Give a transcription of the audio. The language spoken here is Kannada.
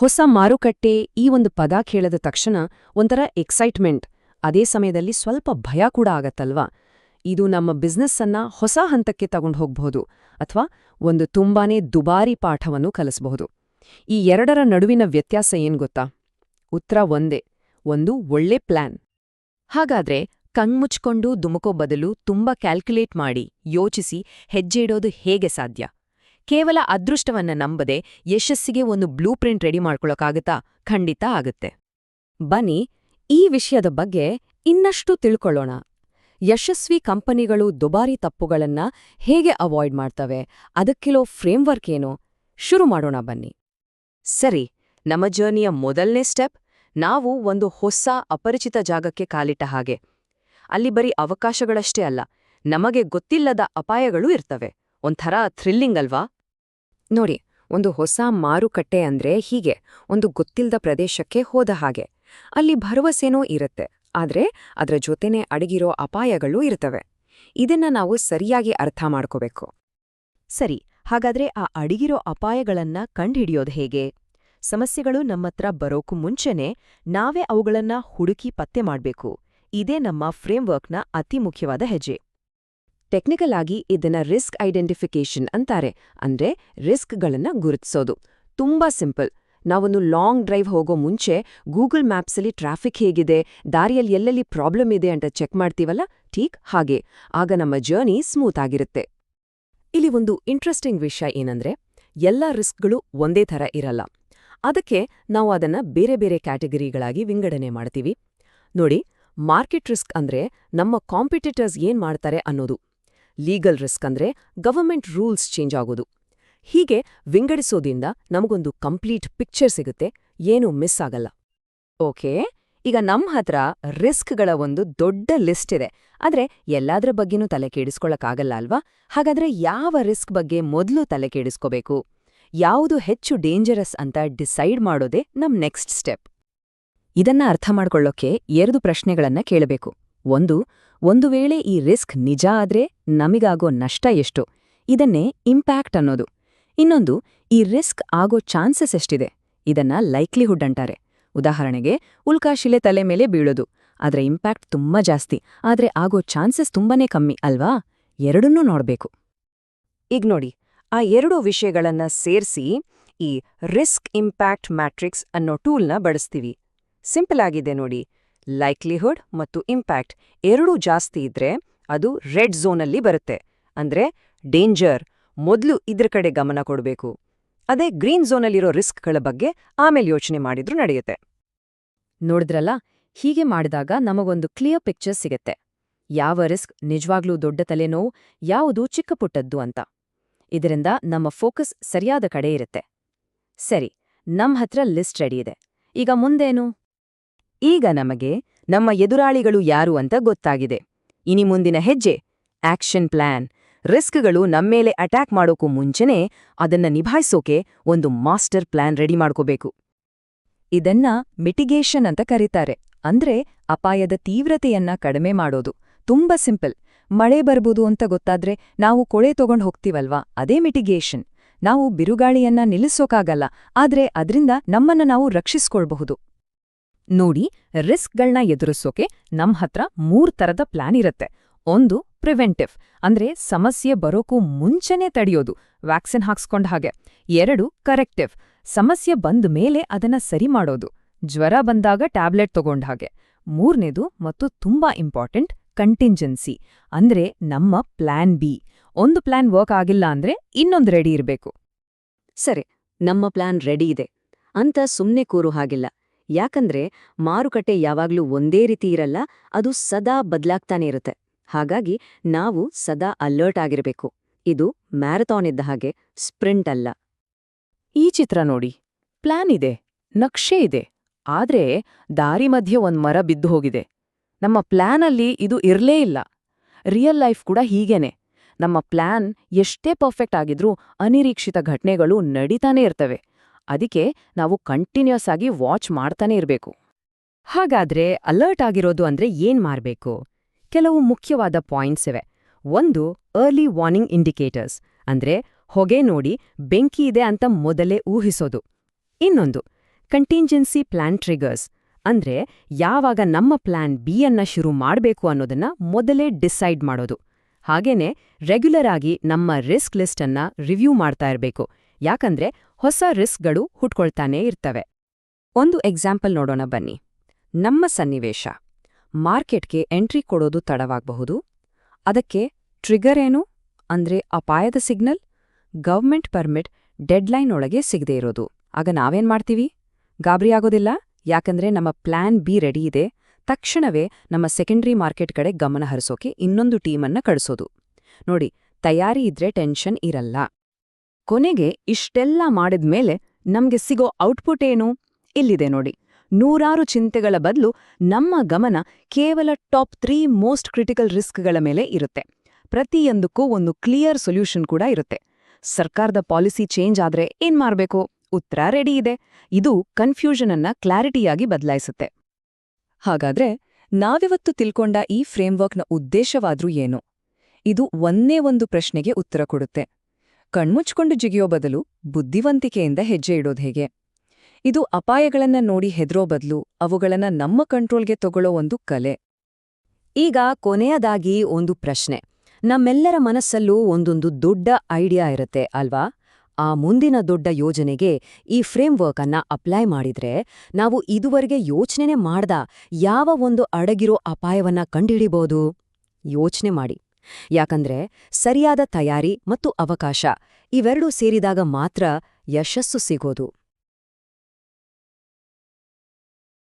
ಹೊಸ ಮಾರುಕಟ್ಟೆ ಈ ಒಂದು ಪದ ಕೇಳದ ತಕ್ಷಣ ಒಂಥರ ಎಕ್ಸೈಟ್ಮೆಂಟ್ ಅದೇ ಸಮಯದಲ್ಲಿ ಸ್ವಲ್ಪ ಭಯ ಕೂಡ ಆಗತ್ತಲ್ವಾ? ಇದು ನಮ್ಮ ಬಿಸ್ನೆಸ್ಸನ್ನ ಹೊಸ ಹಂತಕ್ಕೆ ತಗೊಂಡು ಹೋಗಬಹುದು ಅಥವಾ ಒಂದು ತುಂಬಾನೇ ದುಬಾರಿ ಪಾಠವನ್ನು ಕಲಿಸಬಹುದು. ಈ ಎರಡರ ನಡುವಿನ ವ್ಯತ್ಯಾಸ ಏನ್ ಗೊತ್ತಾ? ಉತ್ತರ ಒಂದೇ, ಒಂದು ಒಳ್ಳೆ ಪ್ಲಾನ್ ಹಾಗಾದ್ರೆ ಕಣ್ಮುಚ್ಕೊಂಡು ದುಮುಕೋ ಬದಲು ತುಂಬಾ ಕ್ಯಾಲ್ಕುಲೇಟ್ ಮಾಡಿ, ಯೋಚಿಸಿ, ಹೆಜ್ಜೆ ಇಡೋದು ಹೇಗೆ ಸಾಧ್ಯ? ಕೇವಲ ಅದೃಷ್ಟವನ್ನ ನಂಬದೆ ಯಶಸ್ಸಿಗೆ ಒಂದು ಬ್ಲೂ ಪ್ರಿಂಟ್ ರೆಡಿ ಮಾಡ್ಕೊಳಕ್ಕಾಗತ್ತಾ ಖಂಡಿತ ಆಗುತ್ತೆ. ಬನ್ನಿ, ಈ ವಿಷಯದ ಬಗ್ಗೆ ಇನ್ನಷ್ಟು ತಿಳ್ಕೊಳ್ಳೋಣ. ಯಶಸ್ವಿ ಕಂಪನಿಗಳು ದುಬಾರಿ ತಪ್ಪುಗಳನ್ನ ಹೇಗೆ ಅವಾಯ್ಡ್ ಮಾಡ್ತವೆ ಅದಕ್ಕಿಲೋ ಫ್ರೇಮ್ವರ್ಕ್ ಏನು? ಶುರು ಮಾಡೋಣ ಬನ್ನಿ. ಸರಿ, ನಮ್ಮ ಜರ್ನಿಯ ಮೊದಲನೇ ಸ್ಟೆಪ್, ನಾವು ಒಂದು ಹೊಸ ಅಪರಿಚಿತ ಜಾಗಕ್ಕೆ ಕಾಲಿಟ್ಟ ಹಾಗೆ. ಅಲ್ಲಿ ಬರೀ ಅವಕಾಶಗಳಷ್ಟೇ ಅಲ್ಲ, ನಮಗೆ ಗೊತ್ತಿಲ್ಲದ ಅಪಾಯಗಳೂ ಇರ್ತವೆ. ಒಂಥರ ಥ್ರಿಲ್ಲಿಂಗ್ ಅಲ್ವಾ? ನೋಡಿ, ಒಂದು ಹೊಸ ಮಾರುಕಟ್ಟೆ ಅಂದ್ರೆ ಹೀಗೆ, ಒಂದು ಗೊತ್ತಿಲ್ಲದ ಪ್ರದೇಶಕ್ಕೆ ಹೋದ ಹಾಗೆ. ಅಲ್ಲಿ ಭರವಸೆನೂ ಇರುತ್ತೆ, ಆದ್ರೆ ಅದರ ಜೊತೆನೇ ಅಡಗಿರೋ ಅಪಾಯಗಳೂ ಇರ್ತವೆ. ಇದನ್ನ ನಾವು ಸರಿಯಾಗಿ ಅರ್ಥ ಮಾಡ್ಕೋಬೇಕು. ಸರಿ, ಹಾಗಾದ್ರೆ ಆ ಅಡಗಿರೋ ಅಪಾಯಗಳನ್ನ ಕಂಡುಹಿಡಿಯೋದು ಹೇಗೆ? ಸಮಸ್ಯೆಗಳು ನಮ್ಮತ್ರ ಬರೋಕು ಮುಂಚೆನೆ ನಾವೇ ಅವುಗಳನ್ನ ಹುಡುಕಿ ಪತ್ತೆ ಮಾಡ್ಬೇಕು. ಇದೇ ನಮ್ಮ ಫ್ರೇಮ್ವರ್ಕ್ನ ಅತಿ ಮುಖ್ಯವಾದ ಹೆಜ್ಜೆ. ಟೆಕ್ನಿಕಲ್ ಆಗಿ ಇದನ್ನ ರಿಸ್ಕ್ ಐಡೆಂಟಿಫಿಕೇಷನ್ ಅಂತಾರೆ. ಅಂದ್ರೆ ರಿಸ್ಕ್ಗಳನ್ನ ಗುರುತಿಸೋದು. ತುಂಬಾ ಸಿಂಪಲ್. ನಾವೊಂದು ಲಾಂಗ್ ಡ್ರೈವ್ ಹೋಗೋ ಮುಂಚೆ ಗೂಗಲ್ ಮ್ಯಾಪ್ಸಲ್ಲಿ ಟ್ರಾಫಿಕ್ ಹೇಗಿದೆ, ದಾರಿಯಲ್ಲಿ ಎಲ್ಲೆಲ್ಲಿ ಪ್ರಾಬ್ಲಮ್ ಇದೆ ಅಂತ ಚೆಕ್ ಮಾಡ್ತೀವಲ್ಲ? ಠೀಕ್, ಹಾಗೆ. ಆಗ ನಮ್ಮ ಜರ್ನಿ ಸ್ಮೂತ್ ಆಗಿರುತ್ತೆ. ಇಲ್ಲಿ ಒಂದು ಇಂಟ್ರೆಸ್ಟಿಂಗ್ ವಿಷಯ ಏನಂದ್ರೆ, ಎಲ್ಲ ರಿಸ್ಕ್ಗಳು ಒಂದೇ ಥರ ಇರಲ್ಲ. ಅದಕ್ಕೆ ನಾವು ಅದನ್ನ ಬೇರೆ ಬೇರೆ ಕ್ಯಾಟಗರಿಗಳಾಗಿ ವಿಂಗಡಣೆ ಮಾಡ್ತೀವಿ. ನೋಡಿ, ಮಾರ್ಕೆಟ್ ರಿಸ್ಕ್ ಅಂದ್ರೆ ನಮ್ಮ ಕಾಂಪಿಟೇಟರ್ಸ್ ಏನ್ ಮಾಡ್ತಾರೆ ಅನ್ನೋದು. ಲೀಗಲ್ ರಿಸ್ಕ್ ಅಂದ್ರೆ ಗವರ್ಮೆಂಟ್ ರೂಲ್ಸ್ ಚೇಂಜ್ ಆಗೋದು. ಹೀಗೆ ವಿಂಗಡಿಸೋದಿಂದ ನಮಗೊಂದು ಕಂಪ್ಲೀಟ್ ಪಿಕ್ಚರ್ ಸಿಗುತ್ತೆ, ಏನೂ ಮಿಸ್ ಆಗಲ್ಲ. ಓಕೆ, ಈಗ ನಮ್ಮ ಹತ್ರ ರಿಸ್ಕ್ಗಳ ಒಂದು ದೊಡ್ಡ ಲಿಸ್ಟ್ ಇದೆ. ಆದ್ರೆ ಎಲ್ಲಾದ್ರ ಬಗ್ಗೆನೂ ತಲೆ ಕೆಡಿಸ್ಕೊಳಕ್ಕಾಗಲ್ಲ ಅಲ್ವಾ? ಹಾಗಾದ್ರೆ ಯಾವ ರಿಸ್ಕ್ ಬಗ್ಗೆ ಮೊದಲು ತಲೆ ಕೆಡಿಸ್ಕೋಬೇಕು? ಯಾವುದು ಹೆಚ್ಚು ಡೇಂಜರಸ್ ಅಂತ ಡಿಸೈಡ್ ಮಾಡೋದೇ ನಮ್ಮ ನೆಕ್ಸ್ಟ್ ಸ್ಟೆಪ್. ಇದನ್ನ ಅರ್ಥ ಮಾಡ್ಕೊಳ್ಳೋಕೆ ಎರಡು ಪ್ರಶ್ನೆಗಳನ್ನ ಕೇಳಬೇಕು. ಒಂದು ಒಂದು ವೇಳೆ ಈ ರಿಸ್ಕ್ ನಿಜ ಆದ್ರೆ ನಮಿಗಾಗೋ ನಷ್ಟ ಎಷ್ಟು? ಇದನ್ನೇ ಇಂಪ್ಯಾಕ್ಟ್ ಅನ್ನೋದು. ಇನ್ನೊಂದು, ಈ ರಿಸ್ಕ್ ಆಗೋ ಚಾನ್ಸಸ್ ಎಷ್ಟಿದೆ? ಇದನ್ನ ಲೈಕ್ಲಿಹುಡ್ ಅಂತಾರೆ. ಉದಾಹರಣೆಗೆ ಉಲ್ಕಾಶಿಲೆ ತಲೆ ಮೇಲೆ ಬೀಳೋದು. ಆದ್ರೆ ಇಂಪ್ಯಾಕ್ಟ್ ತುಂಬಾ ಜಾಸ್ತಿ. ಆದ್ರೆ ಆಗೋ ಚಾನ್ಸಸ್ ತುಂಬಾನೇ ಕಮ್ಮಿ, ಅಲ್ವಾ? ಎರಡನ್ನೂ ನೋಡ್ಬೇಕು. ಈಗ ನೋಡಿ, ಆ ಎರಡು ವಿಷಯಗಳನ್ನ ಸೇರ್ಸಿ ಈ ರಿಸ್ಕ್ ಇಂಪ್ಯಾಕ್ಟ್ ಮ್ಯಾಟ್ರಿಕ್ಸ್ ಅನ್ನೋ ಟೂಲ್ನ ಬಳಸ್ತೀವಿ. ಸಿಂಪಲ್ ಆಗಿದೆ ನೋಡಿ. ಲೈಕ್ಲಿಹುಡ್ ಮತ್ತು ಇಂಪ್ಯಾಕ್ಟ್ ಎರಡೂ ಜಾಸ್ತಿ ಇದ್ರೆ ಅದು ರೆಡ್ ಝೋನಲ್ಲಿ ಬರುತ್ತೆ. ಅಂದ್ರೆ ಡೇಂಜರ್ ಮೊದಲು ಇದ್ರ ಕಡೆ ಗಮನ ಕೊಡಬೇಕು. ಅದೇ ಗ್ರೀನ್ ಝೋನಲ್ಲಿರೋ ರಿಸ್ಕ್ಗಳ ಬಗ್ಗೆ ಆಮೇಲೆ ಯೋಚನೆ ಮಾಡಿದ್ರೂ ನಡೆಯುತ್ತೆ. ನೋಡಿದ್ರಲ್ಲ, ಹೀಗೆ ಮಾಡಿದಾಗ ನಮಗೊಂದು ಕ್ಲಿಯರ್ ಪಿಕ್ಚರ್ ಸಿಗತ್ತೆ. ಯಾವ ರಿಸ್ಕ್ ನಿಜವಾಗ್ಲೂ ದೊಡ್ಡ ತಲೆನೋವು, ಯಾವುದು ಚಿಕ್ಕಪುಟ್ಟದ್ದು ಅಂತ. ಇದರಿಂದ ನಮ್ಮ ಫೋಕಸ್ ಸರಿಯಾದ ಕಡೆ ಇರುತ್ತೆ. ಸರಿ ನಮ್ಮ ಹತ್ರ ಲಿಸ್ಟ್ ರೆಡಿ ಇದೆ. ಈಗ ಮುಂದೇನು? ಈಗ ನಮಗೆ ನಮ್ಮ ಎದುರಾಳಿಗಳು ಯಾರು ಅಂತ ಗೊತ್ತಾಗಿದೆ. ಇನಿ ಮುಂದಿನ ಹೆಜ್ಜೆ, ಆಕ್ಷನ್ ಪ್ಲಾನ್. ರಿಸ್ಕ್ಗಳು ನಮ್ಮೇಲೆ ಅಟ್ಯಾಕ್ ಮಾಡೋಕು ಮುಂಚೆನೇ ಅದನ್ನ ನಿಭಾಯಿಸೋಕೆ ಒಂದು ಮಾಸ್ಟರ್ ಪ್ಲಾನ್ ರೆಡಿ ಮಾಡ್ಕೋಬೇಕು. ಇದನ್ನ ಮಿಟಿಗೇಷನ್ ಅಂತ ಕರೀತಾರೆ. ಅಂದ್ರೆ ಅಪಾಯದ ತೀವ್ರತೆಯನ್ನ ಕಡಿಮೆ ಮಾಡೋದು. ತುಂಬಾ ಸಿಂಪಲ್. ಮಳೆ ಬರ್ಬೋದು ಅಂತ ಗೊತ್ತಾದ್ರೆ ನಾವು ಕೊಳೆ ತಗೊಂಡ್ ಹೋಗ್ತೀವಲ್ವಾ? ಅದೇ ಮಿಟಿಗೇಷನ್. ನಾವು ಬಿರುಗಾಳಿಯನ್ನ ನಿಲ್ಲಿಸೋಕಾಗಲ್ಲ. ಆದ್ರೆ ಅದ್ರಿಂದ ನಮ್ಮನ್ನ ನಾವು ರಕ್ಷಿಸ್ಕೊಳ್ಬಹುದು. ನೋಡಿ ರಿಸ್ಕ್ಗಳನ್ನ ಎದುರಿಸೋಕೆ ನಮ್ಮ ಹತ್ರ ಮೂರ್ ತರದ ಪ್ಲಾನ್ ಇರುತ್ತೆ. ಒಂದು, ಪ್ರಿವೆಂಟಿವ್, ಅಂದ್ರೆ ಸಮಸ್ಯೆ ಬರೋಕು ಮುಂಚೆನೇ ತಡೆಯೋದು, ವ್ಯಾಕ್ಸಿನ್ ಹಾಕ್ಸ್ಕೊಂಡ ಹಾಗೆ. ಎರಡು, ಕರೆಕ್ಟಿವ್, ಸಮಸ್ಯೆ ಬಂದ ಮೇಲೆ ಅದನ್ನ ಸರಿ ಮಾಡೋದು, ಜ್ವರ ಬಂದಾಗ ಟ್ಯಾಬ್ಲೆಟ್ ತಗೊಂಡ ಹಾಗೆ. ಮೂರನೇದು ಮತ್ತು ತುಂಬಾ ಇಂಪಾರ್ಟೆಂಟ್ ಕಂಟಿಂಜೆನ್ಸಿ ಅಂದ್ರೆ ನಮ್ಮ ಪ್ಲಾನ್ ಬಿ. ಒಂದು ಪ್ಲಾನ್ ವರ್ಕ್ ಆಗಿಲ್ಲ ಅಂದ್ರೆ ಇನ್ನೊಂದು ರೆಡಿ ಇರಬೇಕು. ಸರಿ, ನಮ್ಮ ಪ್ಲಾನ್ ರೆಡಿ ಇದೆ. ಅಂತ ಸುಮ್ನೆ ಕೂರು ಹಾಗಿಲ್ಲ. ಯಾಕಂದ್ರೆ ಮಾರುಕಟ್ಟೆ ಯಾವಾಗ್ಲೂ ಒಂದೇ ರೀತಿ ಇರಲ್ಲ, ಅದು ಸದಾ ಬದಲಾಗ್ತಾನೆ ಇರುತ್ತೆ. ಹಾಗಾಗಿ ನಾವು ಸದಾ ಅಲರ್ಟ್ ಆಗಿರಬೇಕು. ಇದು ಮ್ಯಾರಥಾನ್ ಇದ್ದ ಹಾಗೆ ಸ್ಪ್ರಿಂಟ್ ಅಲ್ಲ. ಈ ಚಿತ್ರ ನೋಡಿ. ಪ್ಲಾನ್ ಇದೆ, ನಕ್ಷೆ ಇದೆ. ಆದ್ರೆ ದಾರಿ ಮಧ್ಯೆ ಒಂದ್ ಮರ ಬಿದ್ದು ಹೋಗಿದೆ. ನಮ್ಮ ಪ್ಲಾನಲ್ಲಿ ಇದು ಇರ್ಲೇ ಇಲ್ಲ. ರಿಯಲ್ ಲೈಫ್ ಕೂಡ ಹೀಗೇನೆ. ನಮ್ಮ ಪ್ಲಾನ್ ಎಷ್ಟೇ ಪರ್ಫೆಕ್ಟ್ ಆಗಿದ್ರೂ ಅನಿರೀಕ್ಷಿತ ಘಟನೆಗಳು ನಡೀತಾನೆ ಇರ್ತವೆ. ಅದಕ್ಕೆ ನಾವು ಕಂಟಿನ್ಯೂಸ್ ಆಗಿ ವಾಚ್ ಮಾಡ್ತಾನೆ ಇರಬೇಕು. ಹಾಗಾದ್ರೆ ಅಲರ್ಟ್ ಆಗಿರೋದು ಅಂದ್ರೆ ಏನ್ ಮಾಡಬೇಕು? ಕೆಲವು ಮುಖ್ಯವಾದ ಪಾಯಿಂಟ್ಸ್ ಇವೆ. ಒಂದು ಅರ್ಲಿ ವಾರ್ನಿಂಗ್ ಇಂಡಿಕೇಟರ್ಸ್ ಅಂದ್ರೆ ಹೊಗೆ ನೋಡಿ ಬೆಂಕಿ ಇದೆ ಅಂತ ಮೊದಲೇ ಊಹಿಸೋದು. ಇನ್ನೊಂದು ಕಂಟಿಂಜೆನ್ಸಿ ಪ್ಲಾನ್ ಟ್ರಿಗರ್ಸ್ ಅಂದ್ರೆ ಯಾವಾಗ ನಮ್ಮ ಪ್ಲಾನ್ ಬಿ ಅನ್ನ ಶುರು ಮಾಡಬೇಕು ಅನ್ನೋದನ್ನ ಮೊದಲೇ ಡಿಸೈಡ್ ಮಾಡೋದು. ಹಾಗೇನೆ ರೆಗ್ಯುಲರ್ ಆಗಿ ನಮ್ಮ ರಿಸ್ಕ್ ಲಿಸ್ಟ್ ಅನ್ನ ರಿವ್ಯೂ ಮಾಡ್ತಾ ಇರಬೇಕು. ಯಾಕಂದ್ರೆ ಹೊಸ ರಿಸ್ಕ್ಗಳು ಹುಟ್ಕೊಳ್ತಾನೇ ಇರ್ತವೆ. ಒಂದು ಎಕ್ಸಾಂಪಲ್ ನೋಡೋಣ ಬನ್ನಿ. ನಮ್ಮ ಸನ್ನಿವೇಶ. ಮಾರ್ಕೆಟ್ಗೆ ಎಂಟ್ರಿ ಕೊಡೋದು ತಡವಾಗಬಹುದು. ಅದಕ್ಕೆ ಟ್ರಿಗರ್ ಏನು? ಅಂದ್ರೆ ಅಪಾಯದ ಸಿಗ್ನಲ್? ಗವರ್ಮೆಂಟ್ ಪರ್ಮಿಟ್ ಡೆಡ್ಲೈನ್ ಒಳಗೆ ಸಿಗದೇ ಇರೋದು. ಆಗ ನಾವೇನ್ ಮಾಡ್ತೀವಿ? ಗಾಬರಿ ಆಗೋದಿಲ್ಲ? ಯಾಕಂದ್ರೆ ನಮ್ಮ ಪ್ಲಾನ್ ಬಿ ರೆಡಿ ಇದೆ. ತಕ್ಷಣವೇ ನಮ್ಮ ಸೆಕೆಂಡ್ರಿ ಮಾರ್ಕೆಟ್ ಕಡೆ ಗಮನ ಹರಿಸೋಕೆ ಇನ್ನೊಂದು ಟೀಮನ್ನ ಕಳಿಸೋದು. ನೋಡಿ, ತಯಾರಿ ಇದ್ರೆ ಟೆನ್ಷನ್ ಇರಲ್ಲ. ಕೊನೆಗೆ ಇಷ್ಟೆಲ್ಲ ಮಾಡಿದ ಮೇಲೆ ನಮ್ಗೆ ಸಿಗೋ ಔಟ್ಪುಟ್ ಏನು? ಇಲ್ಲಿದೆ ನೋಡಿ. ನೂರಾರು ಚಿಂತೆಗಳ ಬದಲು ನಮ್ಮ ಗಮನ ಕೇವಲ ಟಾಪ್ ತ್ರೀ ಮೋಸ್ಟ್ ಕ್ರಿಟಿಕಲ್ ರಿಸ್ಕ್ಗಳ ಮೇಲೆ ಇರುತ್ತೆ. ಪ್ರತಿಯೊಂದಕ್ಕೂ ಒಂದು ಕ್ಲಿಯರ್ ಸೊಲ್ಯೂಷನ್ ಕೂಡ ಇರುತ್ತೆ. ಸರ್ಕಾರದ ಪಾಲಿಸಿ ಚೇಂಜ್ ಆದ್ರೆ ಏನ್ ಮಾಡ್ಬೇಕು? ಉತ್ತರ ರೆಡಿ ಇದೆ. ಇದು ಕನ್ಫ್ಯೂಷನ್ ಅನ್ನ ಕ್ಲಾರಿಟಿಯಾಗಿ ಬದಲಾಯಿಸುತ್ತೆ. ಹಾಗಾದ್ರೆ ನಾವಿವತ್ತು ತಿಳ್ಕೊಂಡ ಈ ಫ್ರೇಮ್ವರ್ಕ್ನ ಉದ್ದೇಶವಾದ್ರೂ ಏನು? ಇದು ಒಂದೇ ಒಂದು ಪ್ರಶ್ನೆಗೆ ಉತ್ತರ ಕೊಡುತ್ತೆ. ಕಣ್ಮುಚ್ಕೊಂಡು ಜಿಗಿಯೋ ಬದಲು ಬುದ್ಧಿವಂತಿಕೆಯಿಂದ ಹೆಜ್ಜೆ ಇಡೋದು ಹೇಗೆ? ಇದು ಅಪಾಯಗಳನ್ನ ನೋಡಿ ಹೆದ್ರೋ ಬದಲು ಅವುಗಳನ್ನ ನಮ್ಮ ಕಂಟ್ರೋಲ್ಗೆ ತಗೊಳ್ಳೋ ಒಂದು ಕಲೆ. ಈಗ ಕೊನೆಯದಾಗಿ ಒಂದು ಪ್ರಶ್ನೆ. ನಮ್ಮೆಲ್ಲರ ಮನಸ್ಸಲ್ಲೂ ಒಂದೊಂದು ದೊಡ್ಡ ಐಡಿಯಾ ಇರುತ್ತೆ ಅಲ್ವಾ? ಆ ಮುಂದಿನ ದೊಡ್ಡ ಯೋಜನೆಗೆ ಈ ಫ್ರೇಮ್ವರ್ಕ್ ಅನ್ನ ಅಪ್ಲೈ ಮಾಡಿದ್ರೆ ನಾವು ಇದುವರೆಗೆ ಯೋಚನೆನೇ ಮಾಡ್ದ ಯಾವ ಒಂದು ಅಡಗಿರೋ ಅಪಾಯವನ್ನ ಕಂಡುಹಿಡಿಬಹುದು ಯೋಚನೆ ಮಾಡಿ. ಯಾಕಂದ್ರೆ ಸರಿಯಾದ ತಯಾರಿ ಮತ್ತು ಅವಕಾಶ ಇವೆರಡೂ ಸೇರಿದಾಗ ಮಾತ್ರ ಯಶಸ್ಸು ಸಿಗೋದು.